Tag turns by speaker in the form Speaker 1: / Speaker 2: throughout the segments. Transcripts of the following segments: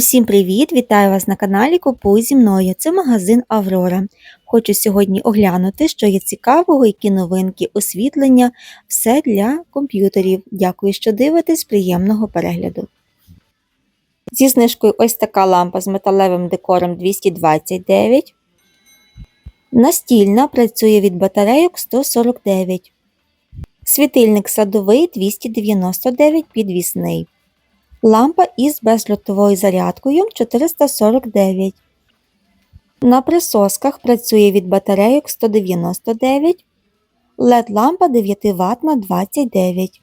Speaker 1: Усім привіт! Вітаю вас на каналі Купуй зі мною. Це магазин Аврора. Хочу сьогодні оглянути, що є цікавого, які новинки, освітлення, все для комп'ютерів. Дякую, що дивитесь, приємного перегляду. Зі знижкою ось така лампа з металевим декором 229. Настільна працює від батарейок 149. Світильник садовий 299 підвісний. Лампа із безльотовою зарядкою 449. На присосках працює від батарейок 199, LED лампа 9 Вт 29,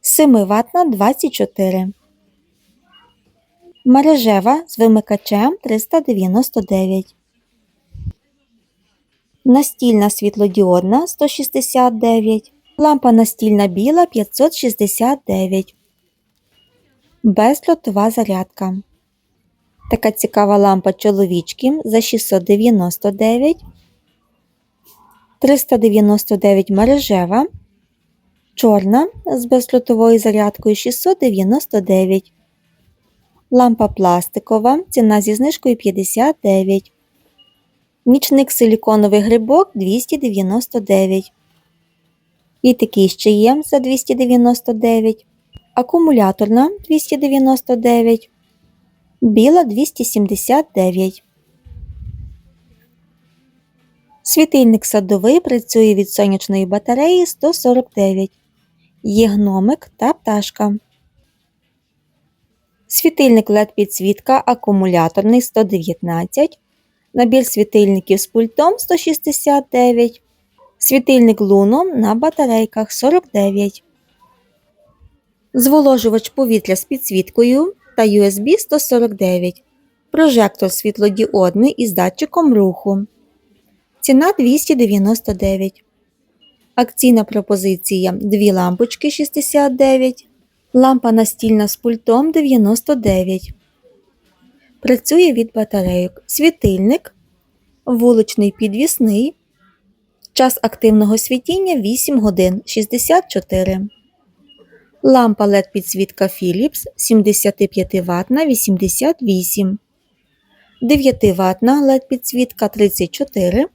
Speaker 1: 7 Вт 24. Мережева з вимикачем 399. Настільна світлодіодна 169. Лампа настільна біла 569. Безльотова зарядка. Така цікава лампа чоловічки за 699, 399 мережева, чорна з безльотовою зарядкою 699. Лампа пластикова, ціна зі знижкою 59. Нічник силіконовий грибок 299. І такий ще є за 299 акумуляторна 299, біла 279. Світильник садовий працює від сонячної батареї 149. Є гномик та пташка. Світильник LED підсвітка акумуляторний 119. Набір світильників з пультом 169. Світильник луном на батарейках 49 зволожувач повітря з підсвіткою та USB 149, прожектор світлодіодний із датчиком руху. Ціна 299. Акційна пропозиція 2 лампочки 69, лампа настільна з пультом 99. Працює від батарейок. Світильник, вуличний підвісний. Час активного світіння 8 годин 64. Лампа LED підсвітка Philips 75 Вт на 88, 9 Вт LED підсвітка 34,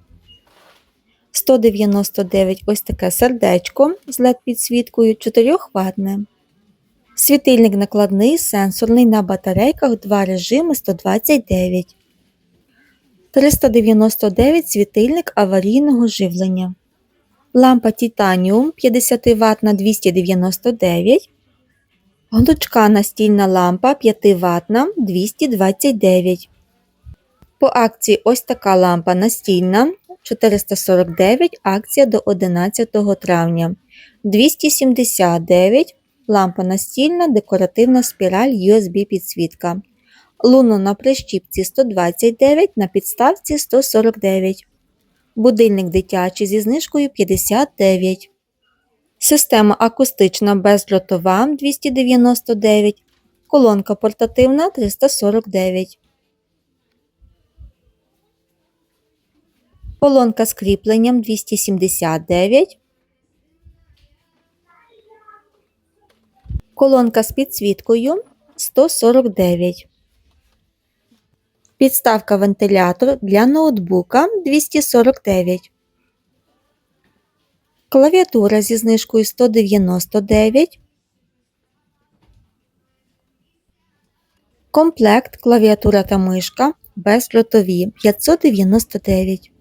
Speaker 1: 199 ось таке сердечко з LED підсвіткою 4 ватне. Світильник накладний сенсорний на батарейках 2 режими 129. 399 світильник аварійного живлення лампа Titanium 50 Вт на 299, Глучка настільна лампа 5 Вт на 229. По акції ось така лампа настільна 449 акція до 11 травня. 279 лампа настільна декоративна спіраль USB підсвітка. Луно на прищіпці 129 на підставці 149 будильник дитячий зі знижкою 59, система акустична безльотова 299, колонка портативна 349. Колонка з кріпленням 279. Колонка з підсвіткою 149. Підставка вентилятор для ноутбука 249. Клавіатура зі знижкою 199. Комплект клавіатура та мишка безльотові 599.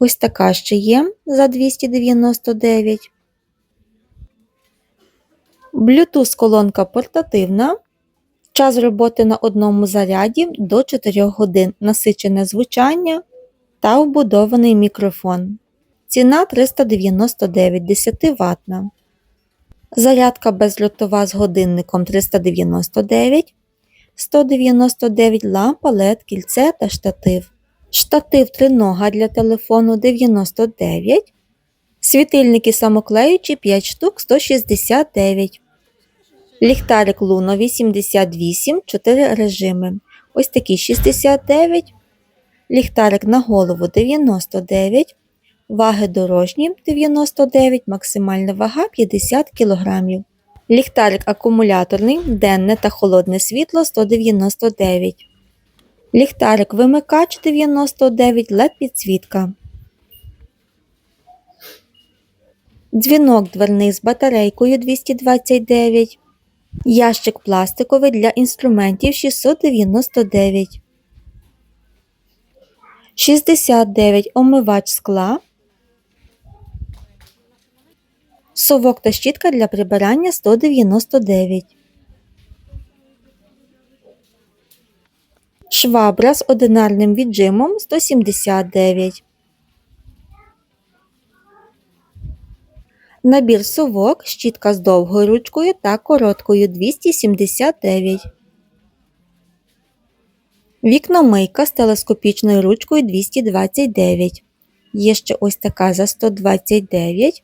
Speaker 1: Ось така ще є за 299. Bluetooth колонка портативна Час роботи на одному заряді до 4 годин, насичене звучання та вбудований мікрофон. Ціна 399 10 ватна. Зарядка безльотова з годинником 399, 199 лампа, LED, кільце та штатив. Штатив тринога для телефону 99. Світильники самоклеючі 5 штук 169. Ліхтарик Луно 88, 4 режими. Ось такий 69. Ліхтарик на голову 99. Ваги дорожні 99, максимальна вага 50 кг. Ліхтарик акумуляторний, денне та холодне світло 199. Ліхтарик вимикач 99 LED підсвітка. Дзвінок дверний з батарейкою 229. Ящик пластиковий для інструментів 699. 69 омивач скла. Совок та щітка для прибирання 199. Швабра з одинарним віджимом 179. Набір совок, щітка з довгою ручкою та короткою 279. Вікномийка з телескопічною ручкою 229. Є ще ось така за 129.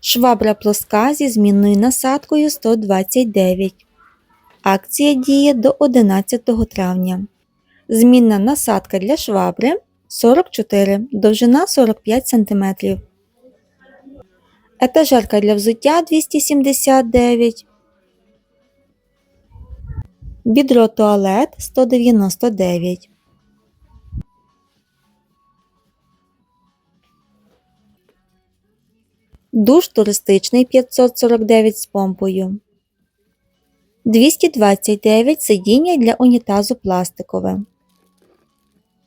Speaker 1: Швабра плоска зі змінною насадкою 129. Акція діє до 11 травня. Змінна насадка для швабри 44, довжина 45 см. Етажерка для взуття 279. Бідро туалет 199. Душ туристичний 549 з помпою. 229 сидіння для унітазу пластикове.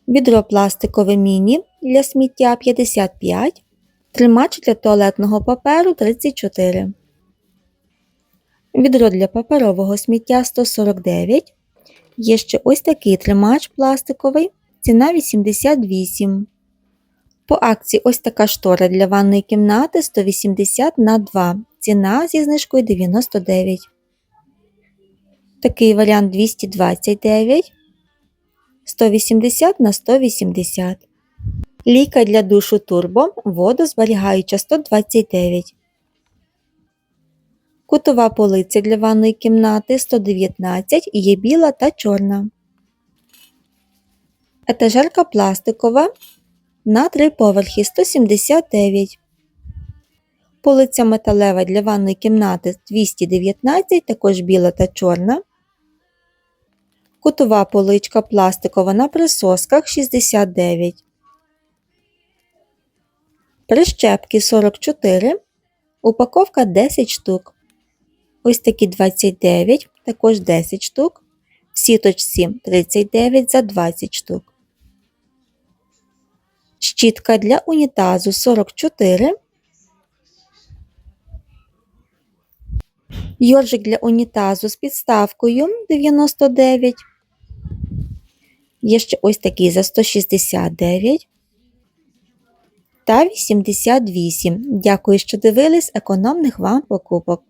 Speaker 1: Відро пластикове міні для сміття 55. Тримач для туалетного паперу 34. Відро для паперового сміття 149. Є ще ось такий тримач пластиковий. Ціна 88. По акції ось така штора для ванної кімнати 180 на 2. Ціна зі знижкою 99. Такий варіант 229. 180 на 180. Лійка для душу турбо водозберігаюча 129. Кутова полиця для ванної кімнати 119 є біла та чорна. Етажерка пластикова на 3 поверхи 179. Полиця металева для ванної кімнати 219, також біла та чорна. Кутова поличка пластикова на присосках 69. Прищепки 44. Упаковка 10 штук. Ось такі 29, також 10 штук. В сіточці 39 за 20 штук. Щітка для унітазу 44. Йоржик для унітазу з підставкою 99. Є ще ось такий за 169 та 88. Дякую, що дивились економних вам покупок.